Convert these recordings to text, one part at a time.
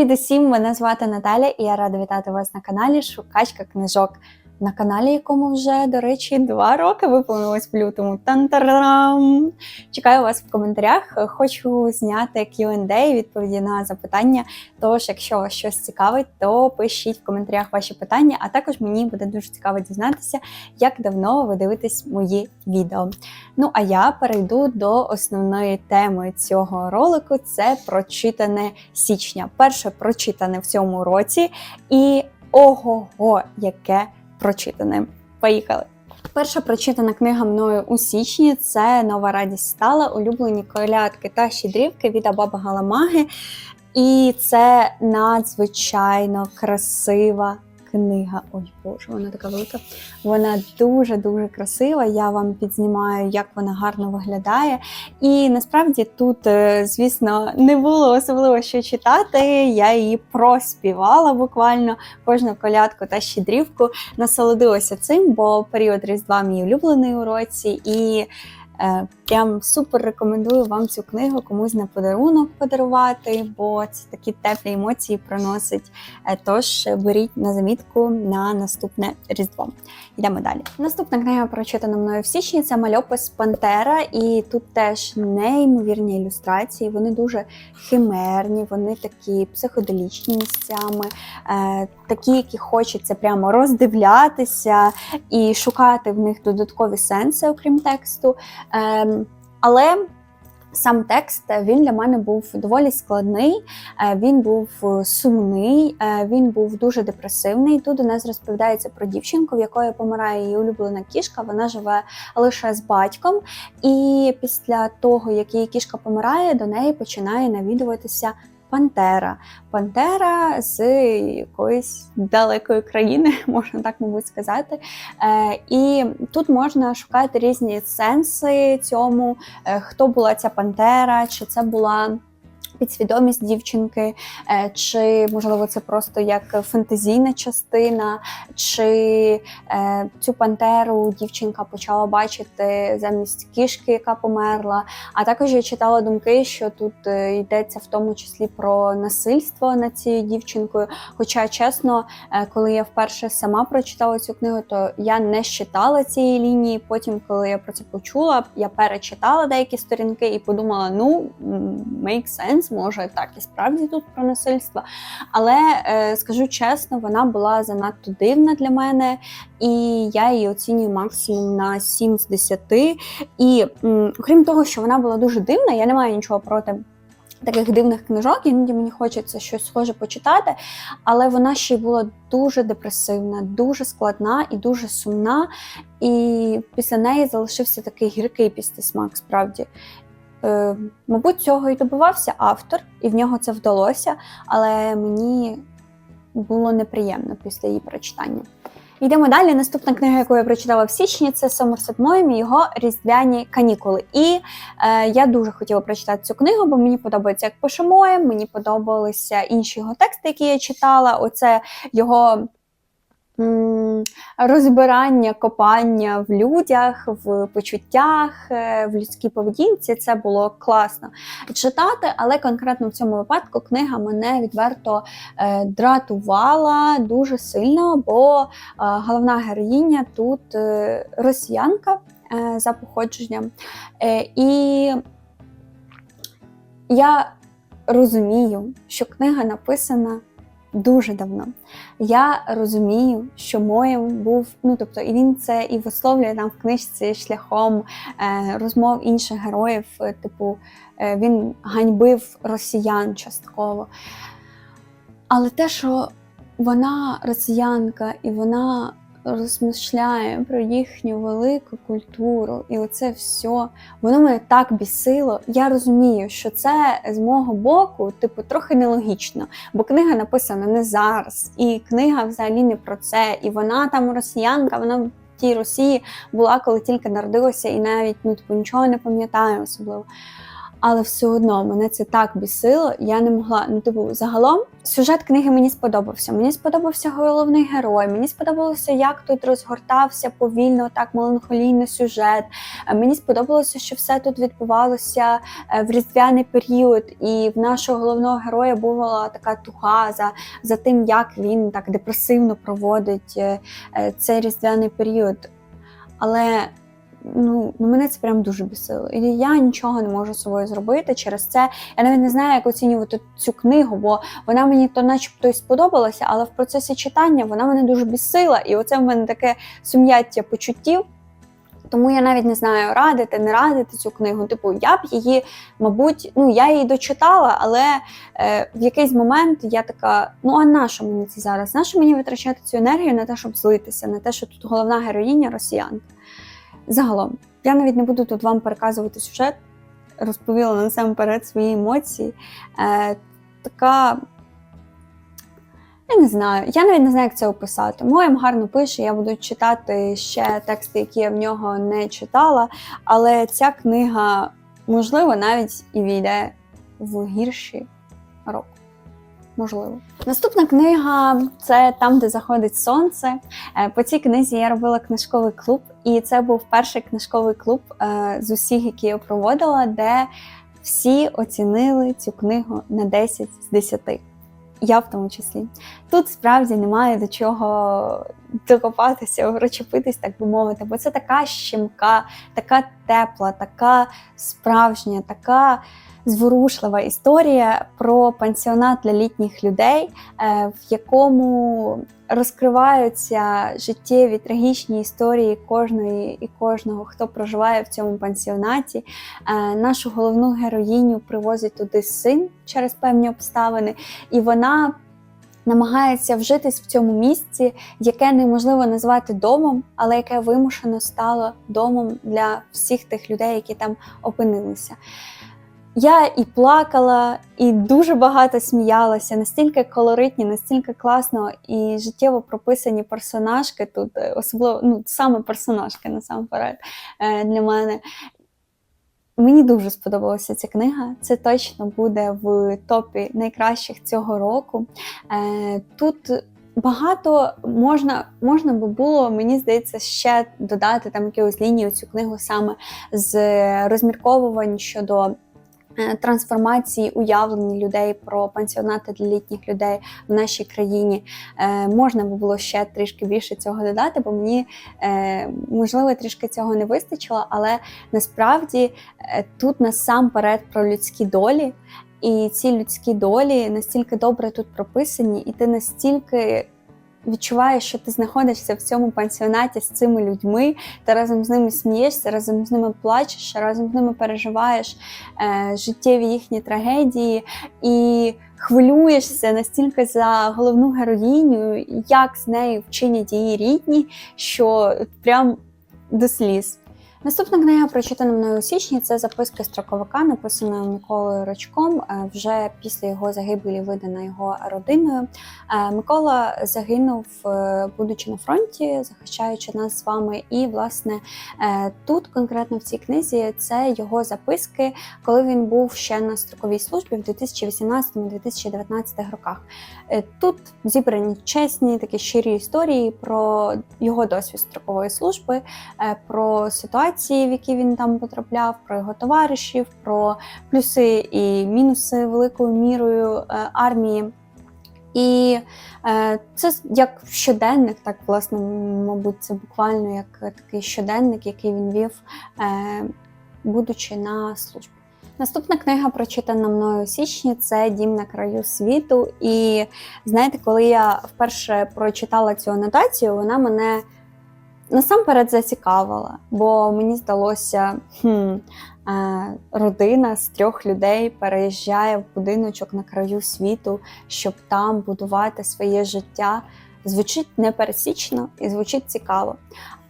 Привіт усім! Мене звати Наталя, і я рада вітати вас на каналі Шукачка книжок. На каналі, якому вже, до речі, два роки виповнилось в лютому. Тан-тарам! Чекаю вас в коментарях. Хочу зняти Q&A, відповіді на запитання. Тож, якщо вас щось цікавить, то пишіть в коментарях ваші питання, а також мені буде дуже цікаво дізнатися, як давно ви дивитесь мої відео. Ну а я перейду до основної теми цього ролику: це прочитане січня. Перше прочитане в цьому році, і ого-го, яке прочитане. Поїхали! Перша прочитана книга мною у січні це Нова радість стала, улюблені колядки та щедрівки від Абаба Галамаги. І це надзвичайно красива книга. Ой, боже, вона така велика. Вона дуже-дуже красива. Я вам підзнімаю, як вона гарно виглядає. І насправді тут, е, звісно, не було особливо що читати. Я її проспівала буквально кожну колядку та щедрівку. Насолодилася цим, бо період Різдва мій улюблений у році. І Е, Прям супер рекомендую вам цю книгу комусь на подарунок подарувати, бо це такі теплі емоції приносить. Е, Тож беріть на замітку на наступне різдво. Йдемо далі. Наступна книга прочитана мною в січні це мальопис Пантера, і тут теж неймовірні ілюстрації. Вони дуже химерні, вони такі психоделічні місцями, е, такі, які хочеться прямо роздивлятися і шукати в них додаткові сенси, окрім тексту. Але сам текст він для мене був доволі складний, е, він був сумний, е, він був дуже депресивний. Тут у нас розповідається про дівчинку, в якої помирає її улюблена кішка. Вона живе лише з батьком, і після того, як її кішка помирає, до неї починає навідуватися Пантера. Пантера з якоїсь далекої країни, можна так мабуть сказати. Е, І тут можна шукати різні сенси цьому, е, хто була ця Пантера, чи це була підсвідомість дівчинки, е, чи можливо це просто як фантазійна частина, чи е, цю пантеру дівчинка почала бачити замість кішки, яка померла. А також я читала думки, що тут е, йдеться в тому числі про насильство над цією дівчинкою. Хоча, чесно, коли я вперше сама прочитала цю книгу, то я не читала цієї лінії. Потім, коли я про це почула, я перечитала деякі сторінки і подумала: ну, make sense може так і справді тут про насильство. Але е, скажу чесно, вона була занадто дивна для мене, і я її оцінюю максимум на 7 з 10. І окрім того, що вона була дуже дивна, я не маю нічого проти. Таких дивних книжок, іноді мені хочеться щось схоже почитати, але вона ще й була дуже депресивна, дуже складна і дуже сумна. І після неї залишився такий гіркий післісмак, справді. Е, Мабуть, цього і добивався автор, і в нього це вдалося, але мені було неприємно після її прочитання. Йдемо далі. Наступна книга, яку я прочитала в січні, це Сомерсет Моєм і його різдвяні канікули. І е, я дуже хотіла прочитати цю книгу, бо мені подобається, як пише Моєм, мені подобалися інші його тексти, які я читала. Оце його розбирання, копання в людях, в почуттях, е, в людській поведінці. Це було класно читати, але конкретно в цьому випадку книга мене відверто е, дратувала дуже сильно, бо е, головна героїня тут росіянка за походженням. І я розумію, що книга написана дуже давно. Я розумію, що моїм був, ну тобто, і він це і висловлює там в книжці шляхом е, розмов інших героїв, е, типу, е, він ганьбив росіян частково. Але те, що вона росіянка і вона розмишляє про їхню велику культуру, і оце все, воно мене так бісило. Я розумію, що це з мого боку, типу, трохи нелогічно, бо книга написана не зараз, і книга взагалі не про це. І вона там росіянка, вона в тій Росії була, коли тільки народилася, і навіть ну, типу, нічого не пам'ятаю особливо. Але все одно мене це так бісило, я не могла. Ну, типу, загалом сюжет книги мені сподобався. Мені сподобався головний герой. Мені сподобалося, як тут розгортався повільно, так меланхолійний сюжет. Е, Мені сподобалося, що все тут відбувалося е, в різдвяний період, і в нашого головного героя була така туга за, за тим, як він так депресивно проводить е, цей різдвяний період. Але ну, ну мене це прям дуже бісило. І я нічого не можу з собою зробити через це. Я навіть не знаю, як оцінювати цю книгу, бо вона мені то начебто і сподобалася, але в процесі читання вона мене дуже бісила. І оце в мене таке сум'яття почуттів. Тому я навіть не знаю, радити, не радити цю книгу. Типу, я б її, мабуть, ну я її дочитала, але е, в якийсь момент я така: ну а на що мені це зараз? На мені витрачати цю енергію на те, щоб злитися, на те, що тут головна героїня росіянка? Загалом, я навіть не буду тут вам переказувати сюжет, розповіла насамперед свої емоції. Е, така. Я не знаю, я навіть не знаю, як це описати. Моєм гарно пише, я буду читати ще тексти, які я в нього не читала. Але ця книга, можливо, навіть і війде в гірші року. Можливо. Наступна книга це там, де заходить сонце. Е, По цій книзі я робила книжковий клуб, і це був перший книжковий клуб е, з усіх, які я проводила, де всі оцінили цю книгу на 10 з 10. Я в тому числі. Тут справді немає до чого докопатися, розчепитись, так би мовити, бо це така щемка, така тепла, така справжня, така зворушлива історія про пансіонат для літніх людей, е, в якому розкриваються життєві трагічні історії кожної і кожного, хто проживає в цьому пансіонаті. Е, Нашу головну героїню привозить туди син через певні обставини, і вона. Намагається вжитись в цьому місці, яке неможливо назвати домом, але яке вимушено стало домом для всіх тих людей, які там опинилися. Я і плакала, і дуже багато сміялася, настільки колоритні, настільки класно і життєво прописані персонажки тут, е, особливо ну, саме персонажки насамперед е, для мене. Мені дуже сподобалася ця книга. Це точно буде в топі найкращих цього року. Е, Тут багато можна, можна би було, мені здається, ще додати там якусь лінію цю книгу саме з розмірковувань щодо. Е, Трансформації уявлень людей про пансіонати для літніх людей в нашій країні. Е, можна би було ще трішки більше цього додати, бо мені е, можливо трішки цього не вистачило, але насправді тут насамперед про людські долі, і ці людські долі настільки добре тут прописані, і ти настільки відчуваєш, що ти знаходишся в цьому пансіонаті з цими людьми, ти разом з ними смієшся, разом з ними плачеш, разом з ними переживаєш е, життєві їхні трагедії і хвилюєшся настільки за головну героїню, як з нею вчинять її рідні, що прям до сліз. Наступна книга, прочитана мною у січні, це записки строковика, написана Миколою Рочком. е, Вже після його загибелі видана його родиною. Е, Микола загинув, е, будучи на фронті, захищаючи нас з вами. І, власне, тут конкретно в цій книзі це його записки, коли він був ще на строковій службі в 2018-2019 роках. Тут зібрані чесні такі щирі історії про його досвід строкової служби, про ситуації, в які він там потрапляв, про його товаришів, про плюси і мінуси великою мірою е, армії. І е, це як щоденник, так власне, мабуть, це буквально як такий щоденник, який він вів, е, будучи на службі. Наступна книга, прочитана мною у січні, це Дім на краю світу. І знаєте, коли я вперше прочитала цю анотацію, вона мене насамперед зацікавила, бо мені здалося, хм, е, родина з трьох людей переїжджає в будиночок на краю світу, щоб там будувати своє життя. Звучить непересічно і звучить цікаво.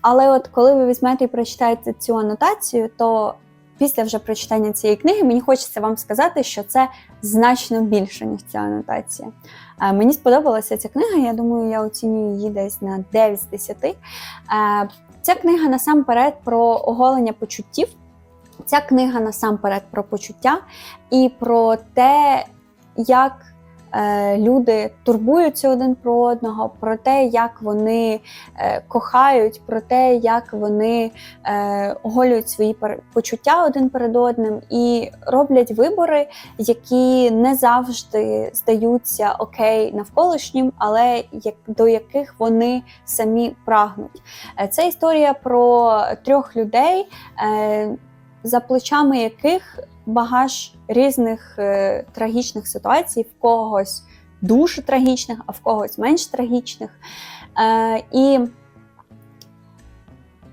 Але от коли ви візьмете і прочитаєте цю анотацію, то після вже прочитання цієї книги мені хочеться вам сказати, що це значно більше, ніж ця анотація. Е, Мені сподобалася ця книга, я думаю, я оцінюю її десь на 9 з 10. Е, Ця книга насамперед про оголення почуттів. Ця книга насамперед про почуття і про те, як люди турбуються один про одного, про те, як вони е, кохають, про те, як вони е, оголюють свої почуття один перед одним і роблять вибори, які не завжди здаються окей навколишнім, але до яких вони самі прагнуть. Е, Це історія про трьох людей. Е, за плечами яких багаж різних е, трагічних ситуацій, в когось дуже трагічних, а в когось менш трагічних. Е, і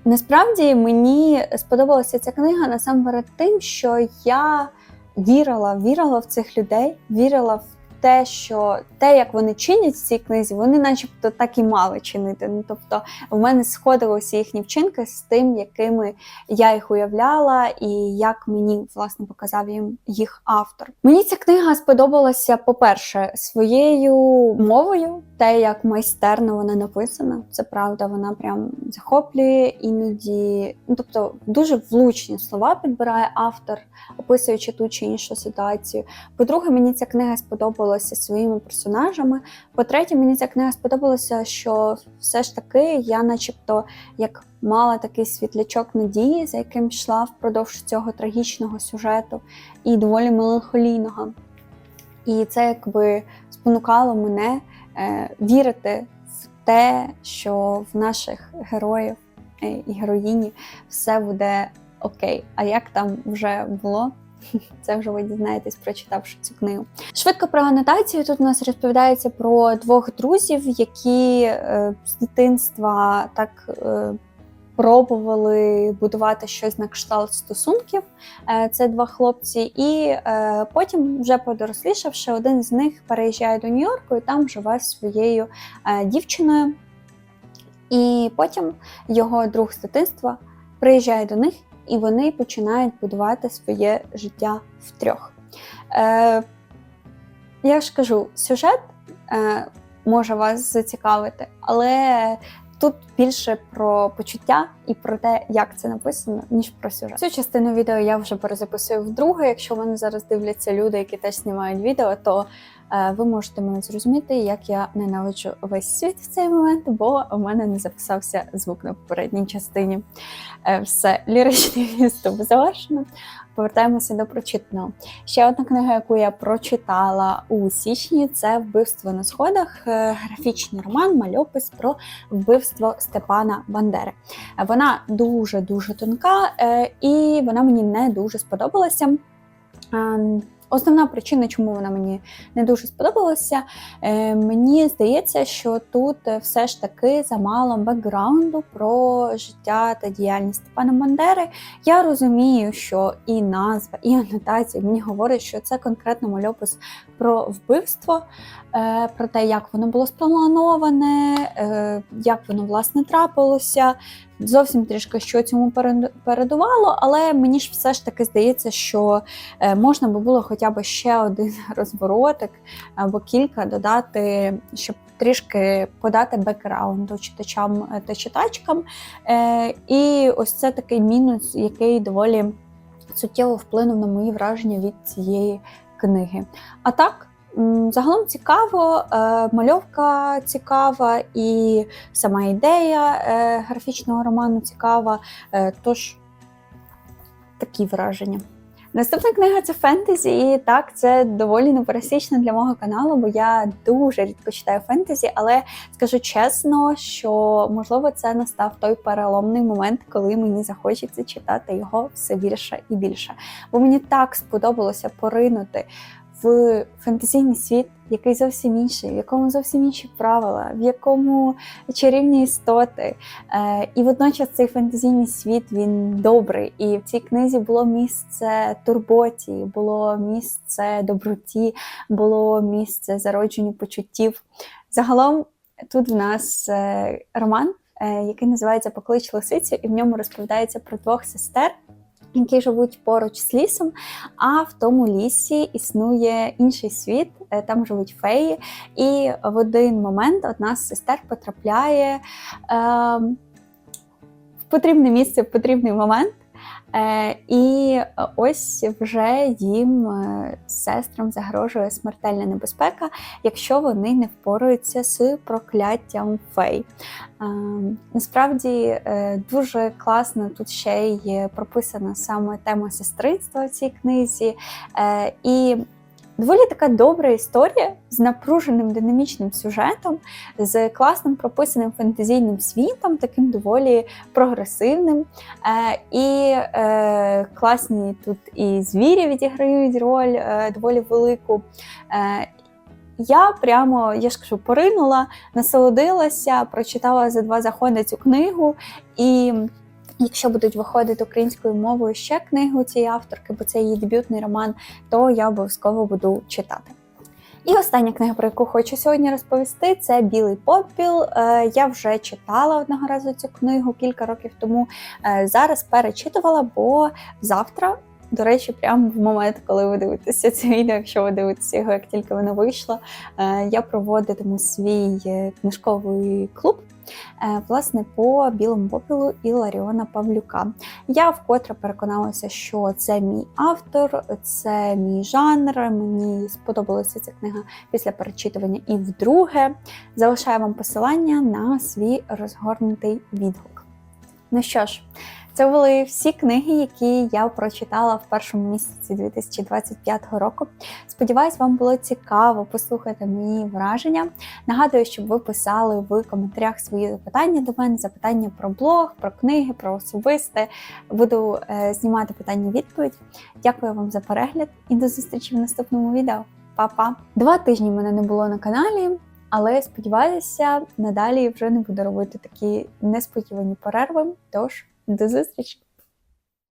насправді мені сподобалася ця книга насамперед тим, що я вірила, вірила в цих людей, вірила в те, що те, як вони чинять в цій книзі, вони начебто так і мали чинити. Ну, тобто, в мене сходилися їхні вчинки з тим, якими я їх уявляла, і як мені власне показав їм їх автор. Мені ця книга сподобалася, по-перше, своєю мовою, те, як майстерно вона написана. Це правда, вона прям захоплює іноді. Ну тобто, дуже влучні слова підбирає автор, описуючи ту чи іншу ситуацію. По-друге, мені ця книга сподобалася своїми персонажами. По-третє, мені ця книга сподобалася, що все ж таки я, начебто, як мала такий світлячок надії, за яким йшла впродовж цього трагічного сюжету і доволі меланхолійного. І це якби спонукало мене е, вірити в те, що в наших героїв е, і героїні все буде окей. А як там вже було? Це вже ви дізнаєтесь, прочитавши цю книгу. Швидко про анотацію. Тут у нас розповідається про двох друзів, які е, з дитинства так е, пробували будувати щось на кшталт стосунків. Е, це два хлопці, і е, потім, вже подорослішавши, один з них переїжджає до Нью-Йорку і там живе зі своєю е, дівчиною. І потім його друг з дитинства приїжджає до них, і вони починають будувати своє життя втрьох. Е, я ж кажу, сюжет е, може вас зацікавити, але тут більше про почуття і про те, як це написано, ніж про сюжет. Цю частину відео я вже перезаписую вдруге. Якщо мене зараз дивляться люди, які теж знімають відео, то ви можете мене зрозуміти, як я ненавиджу весь світ в цей момент, бо у мене не записався звук на попередній частині. Е, все, ліричний відступ завершено. Повертаємося до прочитаного. Ще одна книга, яку я прочитала у січні, це Вбивство на сходах, е, графічний роман, мальопис про вбивство Степана Бандери. Е, Вона дуже дуже тонка, е, і вона мені не дуже сподобалася. Основна причина, чому вона мені не дуже сподобалася, е, мені здається, що тут все ж таки замало бекграунду про життя та діяльність Степана Бандери. Я розумію, що і назва, і анотація мені говорять, що це конкретно мальопис про вбивство, е, про те, як воно було сплановане, е, як воно власне трапилося. Зовсім трішки що цьому перед- передувало, але мені ж все ж таки здається, що е, можна би було хоча б ще один розворотик або кілька додати, щоб трішки подати бекграунду читачам е, та читачкам. Е, І ось це такий мінус, який доволі суттєво вплинув на мої враження від цієї книги. А так. Загалом цікаво, е, мальовка цікава, і сама ідея е, графічного роману цікава. Е, Тож такі враження. Наступна книга це фентезі, і так це доволі непересічно для мого каналу, бо я дуже рідко читаю фентезі, але скажу чесно, що можливо це настав той переломний момент, коли мені захочеться читати його все більше і більше. Бо мені так сподобалося поринути в фентезійний світ, який зовсім інший, в якому зовсім інші правила, в якому чарівні істоти. Е, і водночас цей фентезійний світ він добрий. І в цій книзі було місце турботі, було місце доброті, було місце зародженню почуттів. Загалом тут в нас е, роман, е, який називається Поклич лисицю, і в ньому розповідається про двох сестер. Які живуть поруч з лісом, а в тому лісі існує інший світ, е, там живуть феї, і в один момент одна з сестер потрапляє е, в потрібне місце в потрібний момент. Е, і ось вже їм е, сестрам загрожує смертельна небезпека, якщо вони не впораються з прокляттям фей. Е, насправді дуже класно тут ще й прописана саме тема сестринства в цій книзі. І Доволі така добра історія з напруженим динамічним сюжетом, з класним прописаним фентезійним світом, таким доволі прогресивним. Е, і е, класні тут і звірі відіграють роль е, доволі велику. Я прямо, я ж кажу, поринула, насолодилася, прочитала за два заходи цю книгу. І якщо будуть виходити українською мовою ще книги цієї авторки, бо це її дебютний роман, то я обов'язково буду читати. І остання книга, про яку хочу сьогодні розповісти, це Білий попіл. Е, Я вже читала одного разу цю книгу кілька років тому. Е, Зараз перечитувала, бо завтра, до речі, прямо в момент, коли ви дивитеся це відео, якщо ви дивитеся його, як тільки воно вийшло, е, я проводитиму свій книжковий клуб. Е, Власне, по білому попілу Іларіона Павлюка. Я вкотре переконалася, що це мій автор, це мій жанр. Мені сподобалася ця книга після перечитування і вдруге. Залишаю вам посилання на свій розгорнутий відгук. Ну що ж, це були всі книги, які я прочитала в першому місяці 2025 року. Сподіваюсь, вам було цікаво послухати мої враження. Нагадую, щоб ви писали в коментарях свої запитання до мене, запитання про блог, про книги, про особисте. Буду е, знімати питання відповідь. Дякую вам за перегляд і до зустрічі в наступному відео. Па-па! Два тижні мене не було на каналі, але сподіваюся, надалі вже не буду робити такі несподівані перерви. Тож до зустрічі!